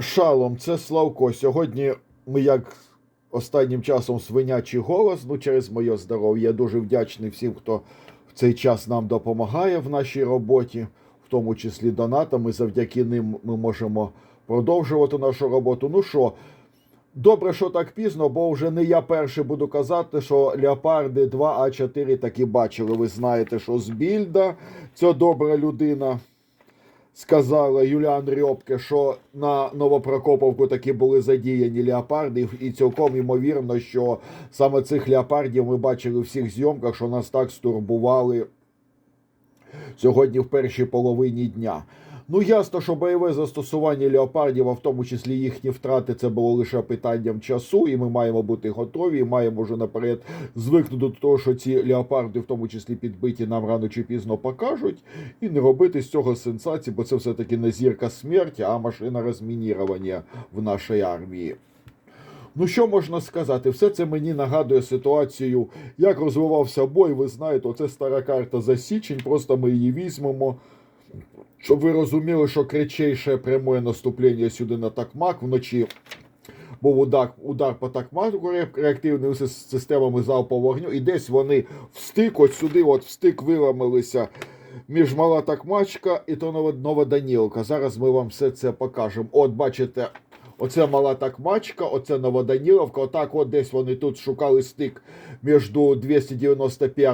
Шалом, це Славко. Сьогодні ми як останнім часом свинячий голос, ну через моє здоров'я. Я дуже вдячний всім, хто в цей час нам допомагає в нашій роботі, в тому числі донатами. Завдяки ним ми можемо продовжувати нашу роботу. Ну що, добре, що так пізно, бо вже не я перший буду казати, що Леопарди 2А4 таки бачили. Ви знаєте, що з Більда ця добра людина сказала Юліан Рьопке, що на Новопрокоповку таки були задіяні леопарди, і цілком ймовірно, що саме цих леопардів ми бачили в всіх зйомках, що нас так стурбували сьогодні в першій половині дня. Ну, ясно, що бойове застосування леопардів, а в тому числі їхні втрати, це було лише питанням часу, і ми маємо бути готові, і маємо вже наперед звикнути до того, що ці леопарди, в тому числі підбиті, нам рано чи пізно покажуть, і не робити з цього сенсації, бо це все-таки не зірка смерті, а машина розмінірування в нашій армії. Ну, що можна сказати? Все це мені нагадує ситуацію, як розвивався бой. Ви знаєте, оце стара карта за січень, просто ми її візьмемо. Щоб ви розуміли, що кричейше прямое наступлення сюди на такмак вночі. Був удар, удар по такмаку реактивними системами залпового вогню, і десь вони встик, от сюди, от встик виламилися між мала такмачка і то Ново- Новоданілка. Зараз ми вам все це покажемо. От, бачите, оце мала такмачка, оце Новоданіловка. Отак, от десь вони тут шукали стик між 291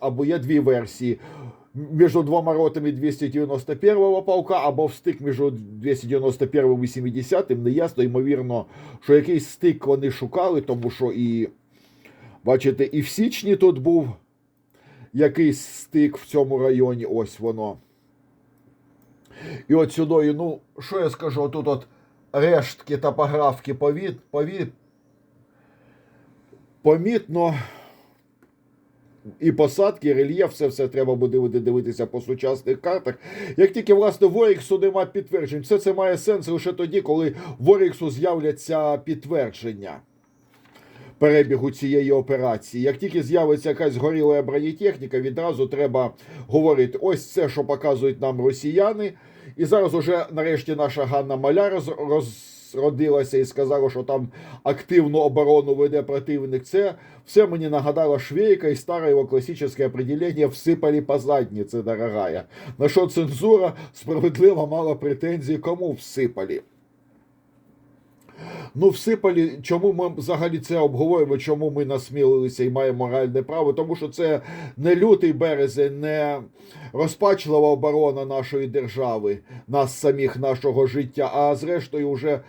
або є дві версії між двома ротами 291-го полка або в стик між 291 і 70 не ясно, ймовірно, що якийсь стик вони шукали, тому що і бачите, і в січні тут був якийсь стик в цьому районі, ось воно. І от сюди, ну, що я скажу, тут от рештки топографки повід, повід, помітно і посадки, і рельєф, це все треба буде дивитися по сучасних картах. Як тільки власне в Оріксу нема підтверджень, все це має сенс лише тоді, коли в Оріксу з'являться підтвердження перебігу цієї операції. Як тільки з'явиться якась горіла бронетехніка, відразу треба говорити: ось це, що показують нам росіяни. І зараз уже нарешті наша Ганна Маляр роз- розродилася і сказала, що там активну оборону веде противник. Це все мені нагадало Швейка і старе його класичне определення «всипали по задниці, дорогая». На що цензура справедливо мала претензії, кому всипали. Ну, всипали, чому ми взагалі це обговорюємо, чому ми насмілилися і маємо моральне право? Тому що це не лютий березень, не розпачлива оборона нашої держави, нас самих, нашого життя, а зрештою, вже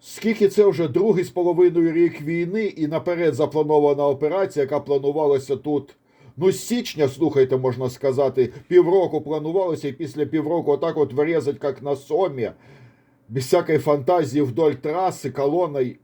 скільки це вже другий з половиною рік війни і наперед запланована операція, яка планувалася тут. Ну, січня, слухайте, можна сказати, півроку планувалося, і після півроку отак от вирізать, як на сомі, без всякой фантазии вдоль трассы колоною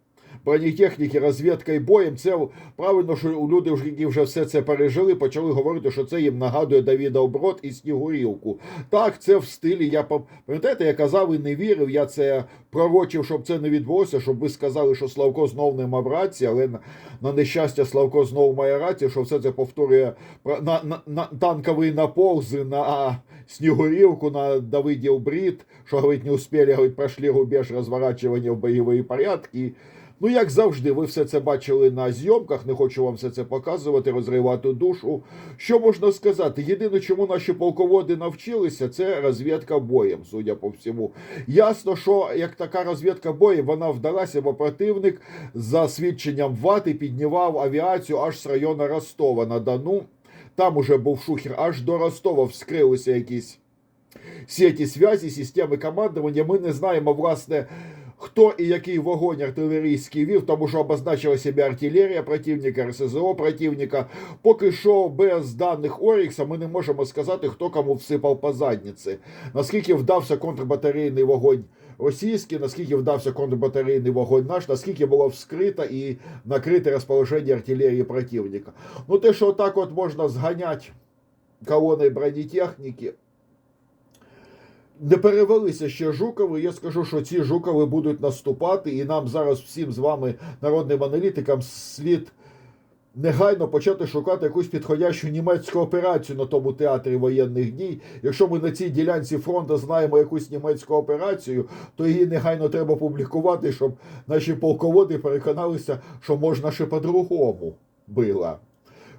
бронетехніки, розвідка і боєм. Це правильно, що люди, які вже все це пережили, почали говорити, що це їм нагадує Давіда Оброд і Снігурівку. Так, це в стилі. Я пам- пам'ятаєте, я казав і не вірив. Я це пророчив, щоб це не відбулося, щоб ви сказали, що Славко знов не мав рації, але на, на нещастя Славко знов має рацію, що все це повторює на, на, на танковий наползи на Снігурівку, на Давидів Брід, що говорить, не успіли, говорить, пройшли рубеж розворачування в бойові порядки. Ну, як завжди, ви все це бачили на зйомках, не хочу вам все це показувати, розривати душу. Що можна сказати? Єдине, чому наші полководи навчилися, це розвідка боєм, судя по всьому. Ясно, що як така розвідка боєм, вона вдалася, бо противник за свідченням вати піднімав авіацію аж з району Ростова на Дону. Там уже був шухер, аж до Ростова вскрилися якісь сеті зв'язі, системи командування. Ми не знаємо, власне, хто і який вогонь артилерійський вів, тому що обозначила себе артилерія противника, РСЗО противника. Поки що без даних Орікса ми не можемо сказати, хто кому всипав по задниці. Наскільки вдався контрбатарейний вогонь російський, наскільки вдався контрбатарейний вогонь наш, наскільки було вскрито і накрите розположення артилерії противника. Ну те, що так от можна зганяти колоною бронетехніки, не перевелися ще Жукови. Я скажу, що ці Жукови будуть наступати, і нам зараз всім з вами, народним аналітикам, слід негайно почати шукати якусь підходящу німецьку операцію на тому театрі воєнних дій. Якщо ми на цій ділянці фронту знаємо якусь німецьку операцію, то її негайно треба публікувати, щоб наші полководи переконалися, що можна ще по-другому била.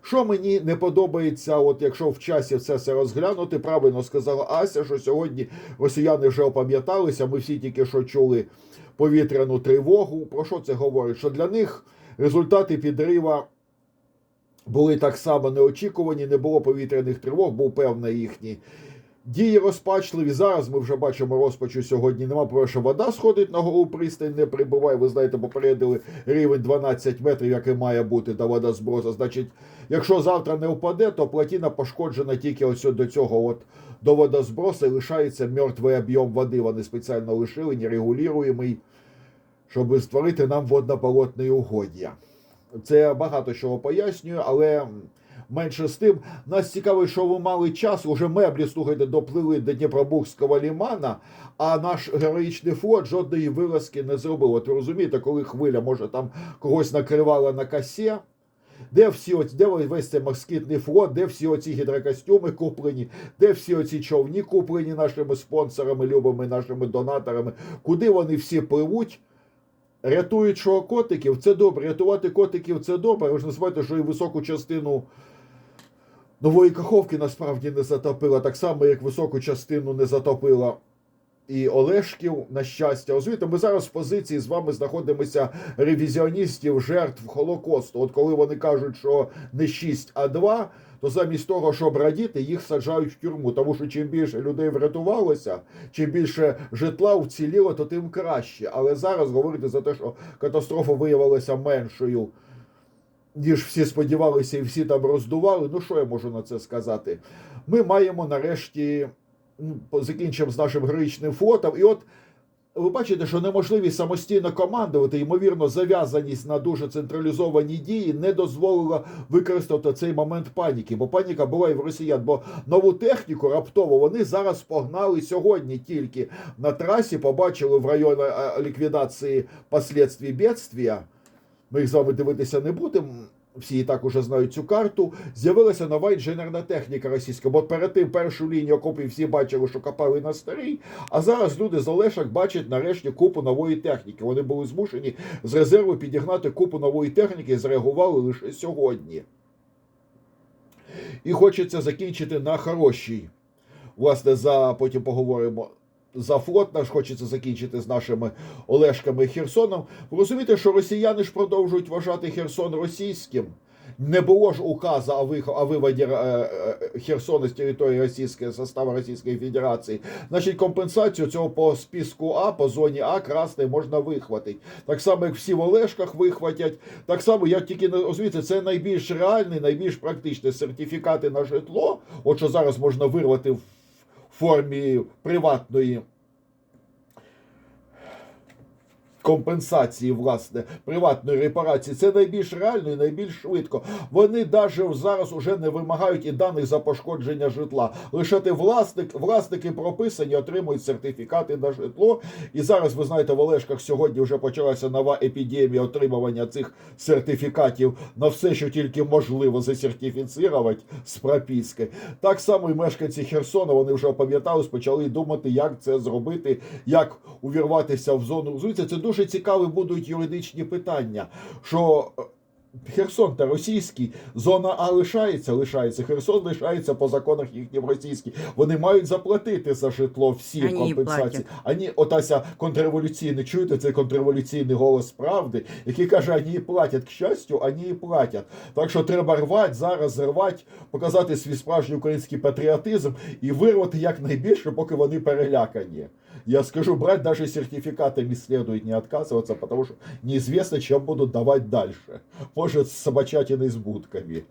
Що мені не подобається, от якщо в часі все це розглянути, правильно сказала Ася, що сьогодні росіяни вже опам'яталися, ми всі тільки що чули повітряну тривогу. Про що це говорить? Що для них результати підрива були так само неочікувані, не було повітряних тривог, був певний їхній. Дії розпачливі. Зараз ми вже бачимо розпачу сьогодні. Нема про що вода сходить на голу пристань, не прибуває. Ви знаєте, попередили рівень 12 метрів, який має бути та вода зброса. Значить, якщо завтра не впаде, то плотина пошкоджена тільки ось до цього, от до водозброса, лишається мертвий об'єм води. Вони спеціально лишили, нерегулюємий, щоб створити нам водно-болотне угоддя. Це багато чого пояснюю, але менше з тим. Нас цікавить, що ви мали час, уже меблі, слухайте, доплили до Дніпробурзького лімана, а наш героїчний флот жодної вилазки не зробив. От ви розумієте, коли хвиля, може, там когось накривала на касі, де всі оці, де весь цей москітний флот, де всі оці гідрокостюми куплені, де всі оці човні куплені нашими спонсорами, любими нашими донаторами, куди вони всі пливуть? Рятують що котиків, це добре. Рятувати котиків це добре. Ви ж не забувайте, що і високу частину нової каховки насправді не затопила, так само, як високу частину не затопила і Олешків, на щастя. Розумієте, ми зараз в позиції з вами знаходимося ревізіоністів, жертв Холокосту. От коли вони кажуть, що не 6, а 2, то замість того, щоб радіти, їх саджають в тюрму. Тому що чим більше людей врятувалося, чим більше житла вціліло, то тим краще. Але зараз говорити за те, що катастрофа виявилася меншою. Ніж всі сподівалися і всі там роздували. Ну що я можу на це сказати? Ми маємо нарешті закінчимо з нашим героїчним флотом. І от ви бачите, що неможливість самостійно командувати, ймовірно, зав'язаність на дуже централізовані дії не дозволила використати цей момент паніки. Бо паніка була і в росіян. Бо нову техніку раптово вони зараз погнали сьогодні тільки на трасі. Побачили в районі е, ліквідації последствий бедствия. Ми їх з вами дивитися не будемо. Всі і так уже знають цю карту. З'явилася нова інженерна техніка російська. Бо перед тим першу лінію окопів всі бачили, що копали на старій. А зараз люди з Олешок бачать нарешті купу нової техніки. Вони були змушені з резерву підігнати купу нової техніки і зреагували лише сьогодні. І хочеться закінчити на хорошій. Власне, за потім поговоримо. За флот наш хочеться закінчити з нашими Олешками і Херсоном. Ви розумієте, що росіяни ж продовжують вважати Херсон російським. Не було ж указу о, виводі е, е, Херсона з території Російської составу Російської Федерації. Значить, компенсацію цього по списку А, по зоні А красний можна вихватити. Так само, як всі в Олешках вихватять. Так само, я тільки розумієте, це найбільш реальний, найбільш практичний сертифікати на житло. От що зараз можна вирвати в формі приватної компенсації, власне, приватної репарації, це найбільш реально і найбільш швидко. Вони навіть зараз уже не вимагають і даних за пошкодження житла. Лише ти власник, власники прописані, отримують сертифікати на житло. І зараз, ви знаєте, в Олешках сьогодні вже почалася нова епідемія отримування цих сертифікатів на все, що тільки можливо засертифіцірувати з прописки. Так само і мешканці Херсона вони вже опам'ятались, почали думати, як це зробити, як увірватися в зону. Це дуже цікаві будуть юридичні питання. що е, Херсон та російський, зона А лишається, лишається. Херсон лишається по законах їхнім російський. Вони мають заплатити за житло всі Ані компенсації. Ані, отася контрреволюційний, чуєте, це контрреволюційний голос правди, який каже, ані платять. К щастю, ані платять. Так що треба рвати, зараз рвати, показати свій справжній український патріотизм і вирвати якнайбільше, поки вони перелякані. Я скажу, брать даже сертификатами следует не отказываться, потому что неизвестно, чем будут давать дальше. Может, с собачатиной с будками.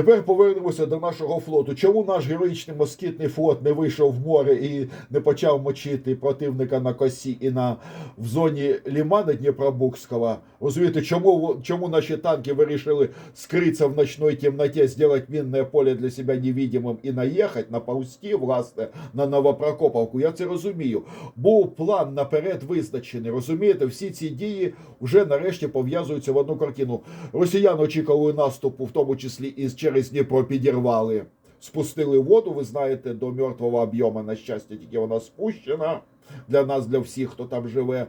Тепер повернемося до нашого флоту. Чому наш героїчний москітний флот не вийшов в море і не почав мочити противника на косі і на в зоні лімана Дніпробукського? Розумієте, чому, чому наші танки вирішили скритися в ночной темноте, зробити мінне поле для себе невидимим і наїхати, наповзти, власне, на Новопрокоповку? Я це розумію. Був план наперед визначений. Розумієте, всі ці дії вже нарешті пов'язуються в одну картину. Росіяни очікували наступу, в тому числі із і через Дніпро підірвали, спустили воду. Ви знаєте, до мертвого об'єму, на щастя, тільки вона спущена для нас, для всіх, хто там живе.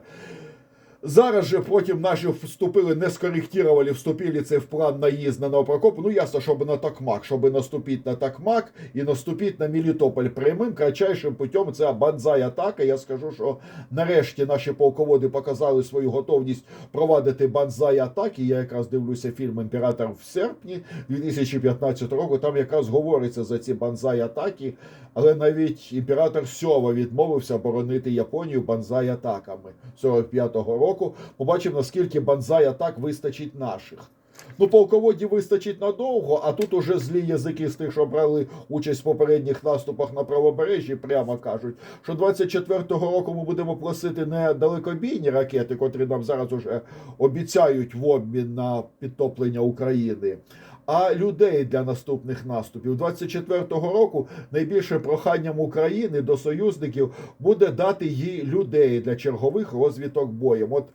Зараз же потім наші вступили, не скорректировали, вступили це в план наїзд на Новопрокоп. Ну ясно, щоб на Токмак, щоб наступити на Токмак і наступити на Мелітополь прямим, кратчайшим путем. Це банзай атака. Я скажу, що нарешті наші полководи показали свою готовність провадити банзай атаки. Я якраз дивлюся фільм Імператор в серпні 2015 року. Там якраз говориться за ці банзай атаки, але навіть імператор Сьова відмовився боронити Японію банзай атаками 45-го року. Побачимо, наскільки банзай атак вистачить наших. Ну, полководів вистачить надовго, а тут уже злі язики з тих, що брали участь в попередніх наступах на правобережжі, прямо кажуть, що 24-го року ми будемо просити не далекобійні ракети, котрі нам зараз уже обіцяють в обмін на підтоплення України. А людей для наступних наступів 24-го року найбільше проханням України до союзників буде дати їй людей для чергових розвиток боєм. От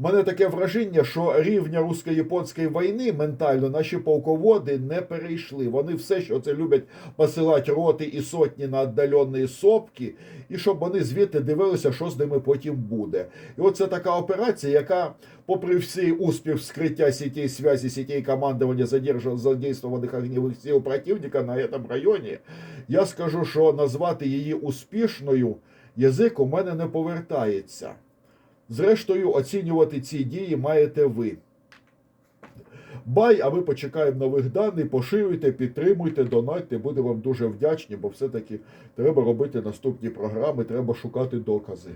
мене таке враження, що рівня русько-японської війни ментально наші полководи не перейшли. Вони все, що це люблять посилати роти і сотні на віддалені сопки, і щоб вони звідти дивилися, що з ними потім буде. І от це така операція, яка, попри всі успіх вскриття сітей связі, сітей командування задействованих огневих сил противника на цьому районі, я скажу, що назвати її успішною язик у мене не повертається. Зрештою, оцінювати ці дії маєте ви. Бай, а ми почекаємо нових даних, поширюйте, підтримуйте, донатьте, будемо вам дуже вдячні, бо все-таки треба робити наступні програми, треба шукати докази.